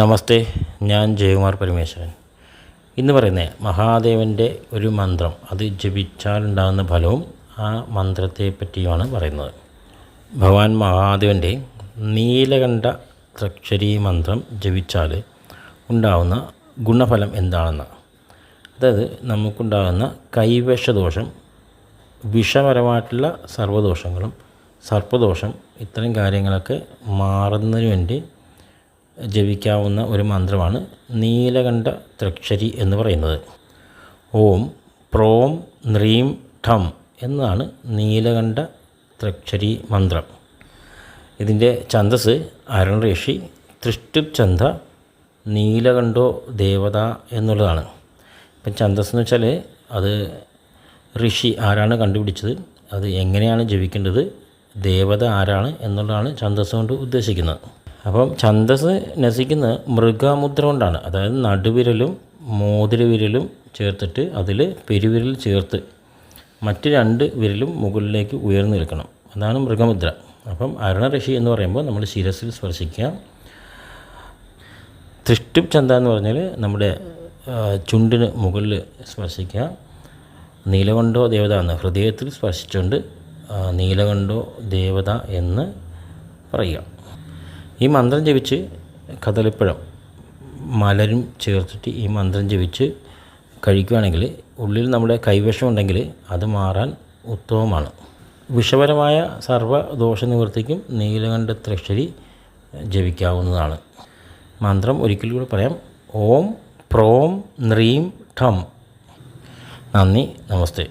നമസ്തേ ഞാൻ ജയകുമാർ പരമേശ്വരൻ. ഇന്ന് പറയുന്നത് മഹാദേവന്റെ ഒരു മന്ത്രം അത് ജപിച്ചാലുണ്ടാകുന്ന ഫലവും ആ മന്ത്രത്തെ പറ്റിയുമാണ് പറയുന്നത്. ഭഗവാൻ മഹാദേവന്റെ നീലകണ്ഠ ത്രക്ഷരി മന്ത്രം ജപിച്ചാൽ ഉണ്ടാകുന്ന ഗുണഫലം എന്താണെന്ന്. അതായത് നമുക്കുണ്ടാകുന്ന കൈവശദോഷം വിഷപരമായിട്ടുള്ള സർവദോഷങ്ങളും സർപ്പദോഷം ഇത്തരം കാര്യങ്ങളൊക്കെ മാറുന്നതിന് വേണ്ടി ജപിക്കാവുന്ന ഒരു മന്ത്രമാണ് നീലകണ്ഠ ത്രക്ഷരി എന്ന് പറയുന്നത്. ഓം പ്രോം നീം ഠം എന്നാണ് നീലകണ്ഠ ത്രക്ഷരി മന്ത്രം. ഇതിന്റെ ഛന്ദസ് അരുൺഋഷി തൃഷ്ടുപ് ഛന്ദ നീലകണ്ഠോ ദേവത എന്നുള്ളതാണ്. ഇപ്പം ഛന്ദസ് എന്ന് വെച്ചാൽ അത് ഋഷി ആരാണ് കണ്ടുപിടിച്ചത്? അത് എങ്ങനെയാണ് ജപിക്കേണ്ടത്? ദേവത ആരാണ് എന്നുള്ളതാണ് ഛന്ദസ് കൊണ്ട് ഉദ്ദേശിക്കുന്നത്. അപ്പം ഛന്ദസ് നസിക്കുന്ന മൃഗമുദ്ര കൊണ്ടാണ്. അതായത് നടുവിരലും മോതിരവിരലും ചേർത്തിട്ട് അതിൽ പെരുവിരൽ ചേർത്ത് മറ്റ് രണ്ട് വിരലും മുകളിലേക്ക് ഉയർന്നു നിൽക്കണം. അതാണ് മൃഗമുദ്ര. അപ്പം അരുണഋഷി എന്ന് പറയുമ്പോൾ നമ്മൾ ശിരസിൽ സ്പർശിക്കുക. തൃഷ്ടുപ് ചന്ത എന്ന് പറഞ്ഞാൽ നമ്മുടെ ചുണ്ടിന് മുകളിൽ സ്പർശിക്കുക. നീലകണ്ഠോ ദേവത എന്ന് ഹൃദയത്തിൽ സ്പർശിച്ചുകൊണ്ട് നീലകണ്ഠോ ദേവത എന്ന് പറയുക. ഈ മന്ത്രം ജപിച്ച് കദളിപ്പഴം മലരും ചേർത്തിട്ട് ഈ മന്ത്രം ജപിച്ച് കഴിക്കുകയാണെങ്കിൽ ഉള്ളിൽ നമ്മുടെ കൈവശം ഉണ്ടെങ്കിൽ അത് മാറാൻ ഉത്തമമാണ്. വിഷപരമായ സർവ ദോഷനിവൃത്തിക്കും നീലകണ്ഠ ത്രക്ഷരി ജപിക്കാവുന്നതാണ്. മന്ത്രം ഒരിക്കൽ കൂടി പറയാം. ഓം പ്രോം നീം ഠം. നന്ദി നമസ്തേ.